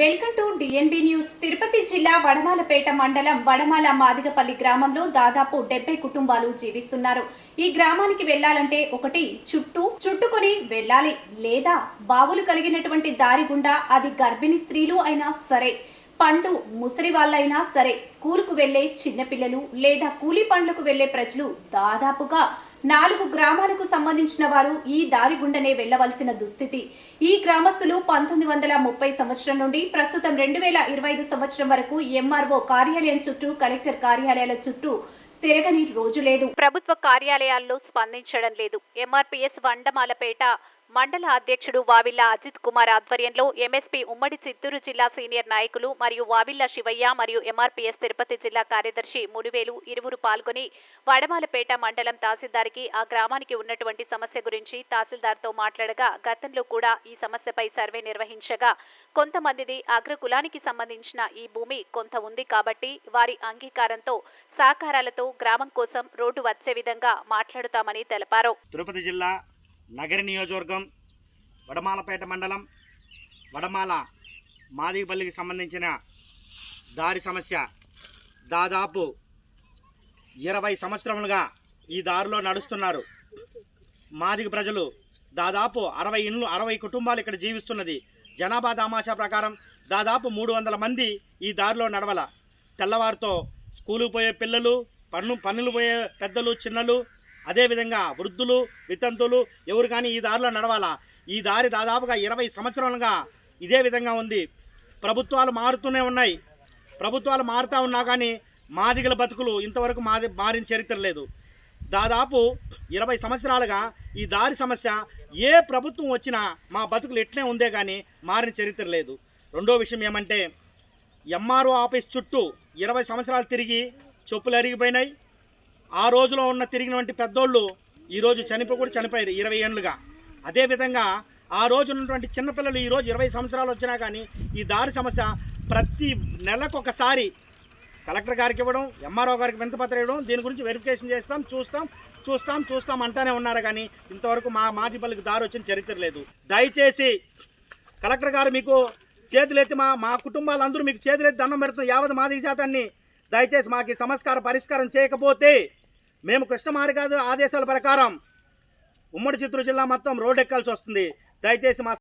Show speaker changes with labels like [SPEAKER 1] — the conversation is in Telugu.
[SPEAKER 1] Welcome to DNB news Tirupati జిల్లా వడమాలపేట మండలం వడమాల మాదిగపల్లి గ్రామంలో దాదాపు డెబ్బై కుటుంబాలు జీవిస్తున్నారు. ఈ గ్రామానికి వెళ్ళాలంటే ఒకటి చుట్టూ చుట్టుకొని వెళ్ళాలి. లేదా బావులు కలిగినటువంటి దారి గుండా అది గర్భిణీ స్త్రీలు అయినా సరే పండు ముసలి వాళ్ళైనా సరే స్కూలుకు వెళ్ళే చిన్నపిల్లలు లేదా కూలీ పండ్లకు వెళ్ళే ప్రజలు దాదాపుగా నాలుగు గ్రామాలకు సంబంధించిన వారు ఈ దారి గుండనే వెళ్ళవలసిన దుస్థితి. ఈ గ్రామస్తులు పంతొమ్మిది వందల ముప్పై సంవత్సరం నుండి ప్రస్తుతం రెండు వేల ఇరవై ఐదు సంవత్సరం వరకు ఎంఆర్ఓ కార్యాలయం చుట్టూ కలెక్టర్ కార్యాలయాల చుట్టూ తిరగని రోజు లేదు. ప్రభుత్వ కార్యాలయాల్లో స్పందించడం లేదు. ఎంఆర్పీఎస్ వండమాలపేట మండల అధ్యక్షుడు వావిల్ల అజిత్ కుమార్ ఆధ్వర్యంలో ఎంఎస్పీ ఉమ్మడి చిత్తూరు జిల్లా సీనియర్ నాయకులు మరియు వావిల్ల శివయ్య మరియు ఎంఆర్పీఎస్ తిరుపతి జిల్లా కార్యదర్శి మునివేలు ఇరువురు పాల్గొని వడమాలపేట మండలం తహసీల్దార్కి ఆ గ్రామానికి ఉన్నటువంటి సమస్య గురించి తహసీల్దార్తో మాట్లాడగా గతంలో కూడా ఈ సమస్యపై సర్వే నిర్వహించగా కొంతమందిది అగ్రకులానికి సంబంధించిన ఈ భూమి కొంత ఉంది కాబట్టి వారి అంగీకారంతో సహకారాలతో గ్రామం కోసం రోడ్డు వచ్చే విధంగా మాట్లాడుతామని తెలిపారు.
[SPEAKER 2] తిరుపతి జిల్లా నగరి నియోజకవర్గం వడమాలపేట మండలం వడమాల మాదిపల్లికి సంబంధించిన దారి సమస్య దాదాపు ఇరవై సంవత్సరములుగా ఈ దారిలో నడుస్తున్నారు. మాదిగ ప్రజలు దాదాపు అరవై ఇండ్లు అరవై కుటుంబాలు ఇక్కడ జీవిస్తున్నది. జనాభా దామాషా ప్రకారం దాదాపు మూడు వందల మంది ఈ దారిలో నడవల. తెల్లవారితో స్కూలుకు పోయే పిల్లలు పన్ను పన్నులు పోయే పెద్దలు చిన్నలు అదేవిధంగా వృద్ధులు వితంతులు ఎవరు కానీ ఈ దారిలో నడవాలా? ఈ దారి దాదాపుగా ఇరవై సంవత్సరాలుగా ఇదే విధంగా ఉంది. ప్రభుత్వాలు మారుతూనే ఉన్నాయి. ప్రభుత్వాలు మారుతూ ఉన్నా కానీ మాదిగల బతుకులు ఇంతవరకు మాది మారిన చరిత్ర లేదు. దాదాపు ఇరవై సంవత్సరాలుగా ఈ దారి సమస్య ఏ ప్రభుత్వం వచ్చినా మా బతుకులు ఎట్లే ఉందే కానీ మారిన చరిత్ర లేదు. రెండో విషయం ఏమంటే ఎంఆర్ఓ ఆఫీస్ చుట్టూ ఇరవై సంవత్సరాలు తిరిగి చెప్పులు అరిగిపోయినాయి. ఆ రోజులో ఉన్న తిరిగినటువంటి పెద్దోళ్ళు ఈరోజు చనిపోయి కూడా చనిపోయారు ఇరవై ఏళ్ళుగా. అదేవిధంగా ఆ రోజు ఉన్నటువంటి చిన్నపిల్లలు ఈరోజు ఇరవై సంవత్సరాలు వచ్చినా కానీ ఈ దారి సమస్య ప్రతి నెలకు ఒకసారి కలెక్టర్ గారికి ఇవ్వడం ఎంఆర్ఓ గారికి వింతపత్రం ఇవ్వడం దీని గురించి వెరిఫికేషన్ చేస్తాం చూస్తాం చూస్తాం చూస్తాం అంటానే ఉన్నారు కానీ ఇంతవరకు మా మాదిపల్లికి దారి వచ్చిన చరిత్ర లేదు. దయచేసి కలెక్టర్ గారు మీకు చేతులెత్తి మా మా కుటుంబాలందరూ మీకు చేతులెత్తి దండం పెడుతున్న యావత్ మాదిగ జాతాన్ని దయచేసి మాకు ఈ సమస్కార పరిష్కారం చేయకపోతే మేము కృష్ణమారి గారి ఆదేశాల ప్రకారం ఉమ్మడి చిత్తూరు జిల్లా మొత్తం రోడ్ ఎక్కాల్సి వస్తుంది. దయచేసి మా